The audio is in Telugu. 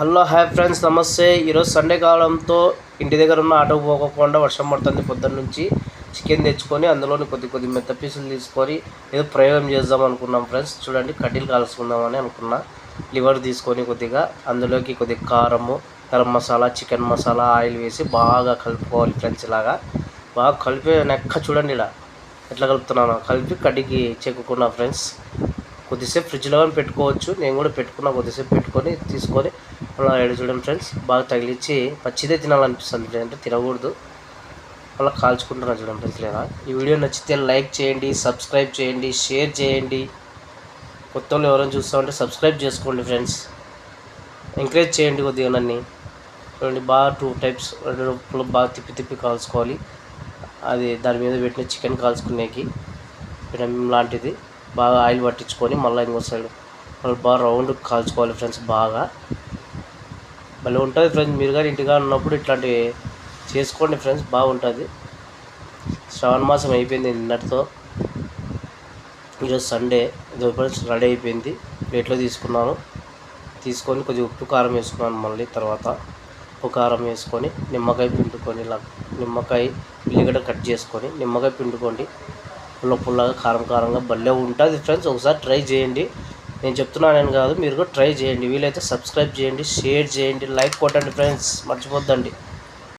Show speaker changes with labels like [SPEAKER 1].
[SPEAKER 1] హలో హాయ్ ఫ్రెండ్స్ నమస్తే. ఈరోజు సండే కావడంతో ఇంటి దగ్గర ఉన్న ఆటో పోకుండా వర్షం పడుతుంది పొద్దున్న నుంచి. చికెన్ తెచ్చుకొని అందులోని కొద్ది కొద్ది మెత్త పీసులు తీసుకొని ఏదో ప్రయోగం చేద్దాం అనుకున్నాం ఫ్రెండ్స్. చూడండి కడ్డీలు కాల్చుకుందామని అనుకున్నా. లివర్ తీసుకొని కొద్దిగా అందులోకి కొద్దిగా కారము గరం మసాలా చికెన్ మసాలా ఆయిల్ వేసి బాగా కలుపుకోవాలి ఫ్రెండ్స్ ఇలాగా. బాగా కలిపి నెక్క చూడండి ఇలా. ఎట్లా కలుపుతున్నాను. కలిపి కడ్డీకి చెక్కుకున్నా ఫ్రెండ్స్. కొద్దిసేపు ఫ్రిడ్జ్లో పెట్టుకోవచ్చు. నేను కూడా పెట్టుకున్నా కొద్దిసేపు పెట్టుకొని తీసుకొని అలా ఏడు చూడండి ఫ్రెండ్స్ బాగా తగిలిచ్చి పచ్చిదే తినాలనిపిస్తుంది అంటే తినకూడదు. అలా కాల్చుకుంటున్నా చూడండి ఫ్రెండ్స్ లేదా? ఈ వీడియో నచ్చితే లైక్ చేయండి సబ్స్క్రైబ్ చేయండి షేర్ చేయండి. కొత్త వాళ్ళు ఎవరైనా చూస్తూ ఉంటే సబ్స్క్రైబ్ చేసుకోండి ఫ్రెండ్స్ ఎంకరేజ్ చేయండి కొద్దిగా నన్ను. చూడండి బాగా టూ టైప్స్ రెండు రూపాయలు బాగా తిప్పి తిప్పి కాల్చుకోవాలి. అది దాని మీద పెట్టిన చికెన్ కాల్చుకునేకి. లాంటిది. బాగా ఆయిల్ పట్టించుకొని మళ్ళీ ఇంకో సైడ్ మళ్ళీ బాగా రౌండ్ కాల్చుకోవాలి ఫ్రెండ్స్ బాగా. భలే ఉంటుంది ఫ్రెండ్స్ మీరు కానీ ఇంటిగా ఉన్నప్పుడు ఇట్లాంటివి చేసుకోండి ఫ్రెండ్స్ బాగుంటుంది. శ్రావణ మాసం అయిపోయింది నిన్నటితో. ఈరోజు సండే ఫ్రెండ్స్ రెడీ అయిపోయింది. ప్లేట్లో తీసుకున్నాను. తీసుకొని కొద్దిగా ఉప్పు కారం వేసుకున్నాను మళ్ళీ తర్వాత. ఉప్పు కారం వేసుకొని నిమ్మకాయ పిండుకొని ఇలా నిమ్మకాయ ఉల్లిగడ్డ కట్ చేసుకొని నిమ్మకాయ పిండుకోండి. పుల్ల పుల్లగా కారం కారంగా భలే ఉంటుంది ఫ్రెండ్స్ ఒకసారి ట్రై చేయండి. నేను చెప్తున్నానని కాదు మీరు కూడా ట్రై చేయండి. వీలైతే సబ్స్క్రైబ్ చేయండి షేర్ చేయండి లైక్ కొట్టండి ఫ్రెండ్స్ మర్చిపోద్దండి.